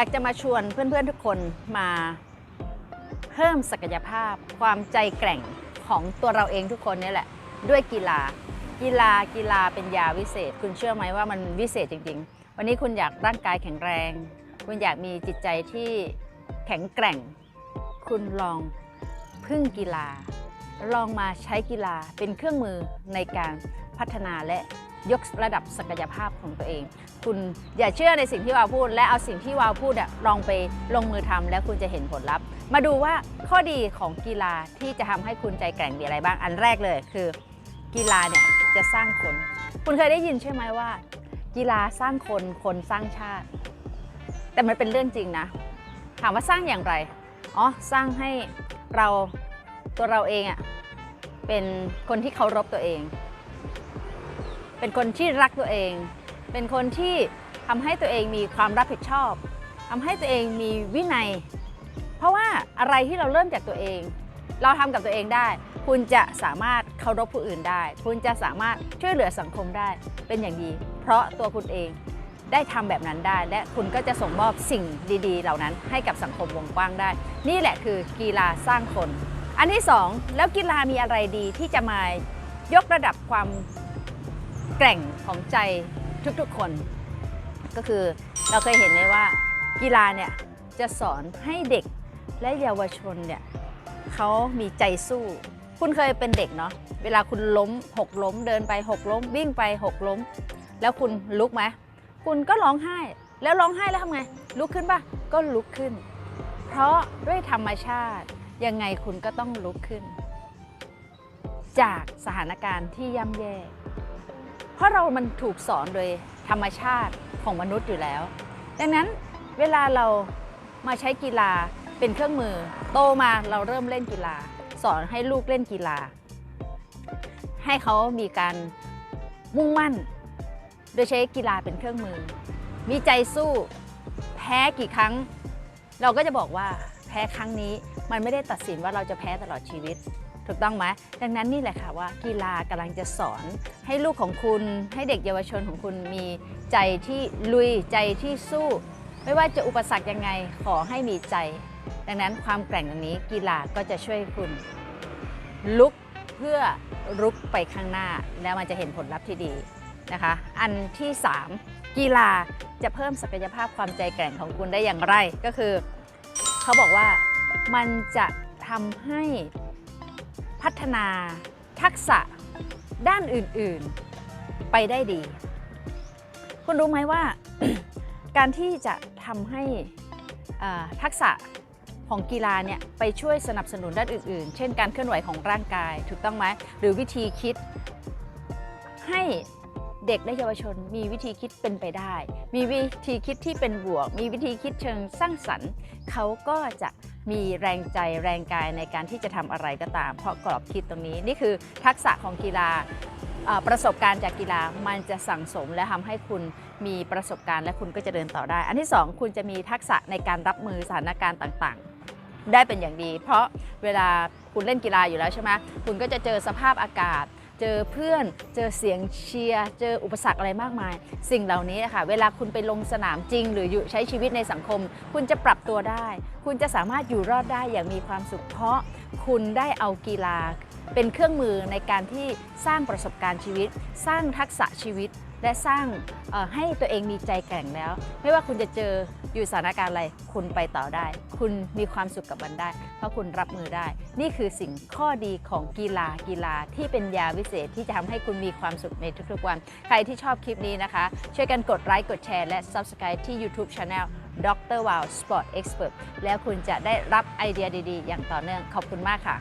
อยากจะมาชวนเพื่อนๆทุกคนมาเพิ่มศักยภาพ ความใจแกร่งของตัวเราเองทุกคนนี่แหละ ด้วยกีฬา กีฬากีฬาเป็นยาวิเศษ คุณเชื่อไหมว่ามันวิเศษจริง ๆ วันนี้คุณอยากร่างกายแข็งแรง คุณอยากมีจิตใจที่แข็งแกร่ง คุณลองพึ่งกีฬา ลองมาใช้กีฬาเป็นเครื่องมือในการพัฒนาและ ยกระดับศักยภาพของตัวเอง คุณอย่าเชื่อในสิ่งที่วาวพูด และเอาสิ่งที่วาวพูดอะลองไปลงมือทำแล้วคุณจะเห็นผลลัพธ์ มาดูว่าข้อดีของกีฬาที่จะทำให้คุณใจแกร่งมีอะไรบ้าง อันแรกเลยคือ กีฬาเนี่ยจะสร้างคน คุณเคยได้ยินใช่ไหมว่า กีฬาสร้างคนคนสร้างชาติ แต่มันเป็นเรื่องจริงนะ ถามว่าสร้างอย่างไรอ๋อสร้างให้เราตัวเราเองอะเป็นคนที่เคารพตัวเอง เป็นคนที่รักตัวเอง เป็นคนที่ทำให้ตัวเองมีความรับผิดชอบทำให้ตัวเองมีวินัย เพราะว่าอะไรที่เราเริ่มจากตัวเอง เราทำกับตัวเองได้ คุณจะสามารถเคารพผู้อื่นได้ คุณจะสามารถช่วยเหลือสังคมได้เป็นอย่างดี เพราะตัวคุณเองได้ทำแบบนั้นได้ และคุณก็จะส่งมอบสิ่งดี ๆ เหล่านั้นให้กับสังคมวงกว้างได้ นี่แหละคือกีฬาสร้างคน อันที่สองแล้วกีฬามีอะไรดีที่จะมายกระดับความ แกร่งของใจทุกๆคน ก็คือเราเคยเห็นไหมว่ากีฬาเนี่ยจะสอนให้เด็กและเยาวชนเนี่ยเขามีใจสู้ คุณเคยเป็นเด็กเนาะเวลาคุณล้มหกล้มเดินไปหกล้ม วิ่งไปหกล้ม แล้วคุณลุกไหมคุณก็ร้องไห้ แล้วร้องไห้แล้วทำไง ลุกขึ้นปะก็ลุกขึ้น เพราะด้วยธรรมชาติยังไงคุณก็ต้องลุกขึ้น จากสถานการณ์ที่ย่ำแย่ เพราะเรามันถูกสอนโดยธรรมชาติของมนุษย์อยู่แล้ว ดังนั้นเวลาเรามาใช้กีฬาเป็นเครื่องมือ โตมาเราเริ่มเล่นกีฬา สอนให้ลูกเล่นกีฬา ให้เขามีการมุ่งมั่น โดยใช้กีฬาเป็นเครื่องมือ มีใจสู้แพ้กี่ครั้ง เราก็จะบอกว่าแพ้ครั้งนี้มันไม่ได้ตัดสินว่าเราจะแพ้ตลอดชีวิต ถูกต้องไหมดังนั้นนี่แหละค่ะว่ากีฬากำลังจะสอน ให้ลูกของคุณให้เด็กเยาวชนของคุณมีใจที่ลุยใจที่สู้ ไม่ว่าจะอุปสรรคยังไงขอให้มีใจ ดังนั้นความแกร่งอันนี้กีฬาก็จะช่วยคุณ ลุกเพื่อรุกไปข้างหน้าแล้วมันจะเห็นผลลัพธ์ที่ดีนะคะ อันที่ 3 กีฬาจะเพิ่มศักยภาพความใจแกร่งของคุณได้อย่างไรก็คือ เขาบอกว่ามันจะทำให้ พัฒนา ทักษะ ด้านอื่นๆ ไปได้ดี คุณรู้ไหมว่า การที่จะทำให้ทักษะของกีฬาเนี่ยไปช่วยสนับสนุนด้านอื่นๆ เช่นการเคลื่อนไหวของร่างกายถูกต้องไหมหรือวิธีคิดให้ เด็กและเยาวชนมีวิธีคิดเป็นไปได้ มีวิธีคิดที่เป็นบวก มีวิธีคิดเชิงสร้างสรรค์ เขาก็จะมีแรงใจแรงกายในการที่จะทำอะไรก็ตาม เพราะกรอบคิดตรงนี้นี่คือทักษะของกีฬาประสบการณ์จากกีฬามันจะสั่งสมและทำให้คุณมีประสบการณ์และคุณก็จะเดินต่อได้ อันที่สองคุณจะมีทักษะในการรับมือสถานการณ์ต่างๆ ได้เป็นอย่างดี เพราะเวลาคุณเล่นกีฬาอยู่แล้วใช่ไหมคุณก็จะเจอสภาพอากาศ เจอเพื่อน เจอเสียงเชียร์ เจออุปสรรคอะไรมากมาย สิ่งเหล่านี้ค่ะ เวลาคุณไปลงสนามจริง หรืออยู่ใช้ชีวิตในสังคม คุณจะปรับตัวได้ คุณจะสามารถอยู่รอดได้อย่างมีความสุข เพราะคุณได้เอากีฬา เป็นเครื่องมือในการที่สร้างประสบการณ์ชีวิต สร้างทักษะชีวิต และสร้างให้ตัวเองมีใจแกร่งแล้ว ไม่ว่าคุณจะเจออยู่สถานการณ์อะไร คุณไปต่อได้ คุณมีความสุขกับมันได้ เพราะคุณรับมือได้ นี่คือสิ่งข้อดีของกีฬากีฬาที่เป็นยาวิเศษที่จะทำให้คุณมีความสุขในทุกๆวัน ใครที่ชอบคลิปนี้นะคะ ช่วยกันกดไลค์กดแชร์และ Subscribe ที่ YouTube Channel Dr. Wow Sport Expert แล้วคุณจะได้รับไอเดียดีๆ อย่างต่อเนื่องขอบคุณมากค่ะ